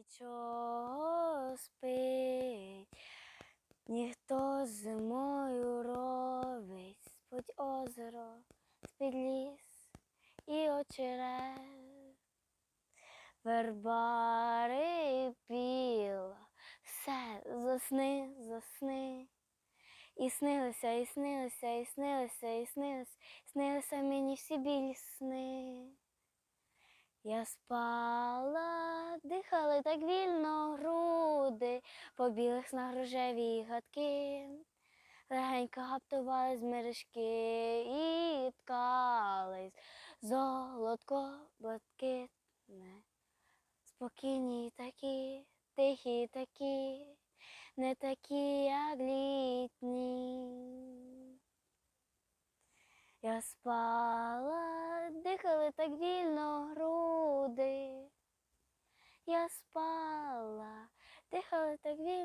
Нічого спить, ніхто зимою ровить спod озеро, спід ліс і очерет. Вербари піла, все, засни, засни. І снилося, і снилося, і снилося, і снилося, снилося мені всі білі сни. Я спала, дихали так вільно груди, по білих снах рожеві гадки, легенько гаптувались мережки і ткались золотко блакитне. Спокійні такі, тихі такі, не такі, як літні. Я спала, дихали так вільно груди. Я спала, дихали так вільно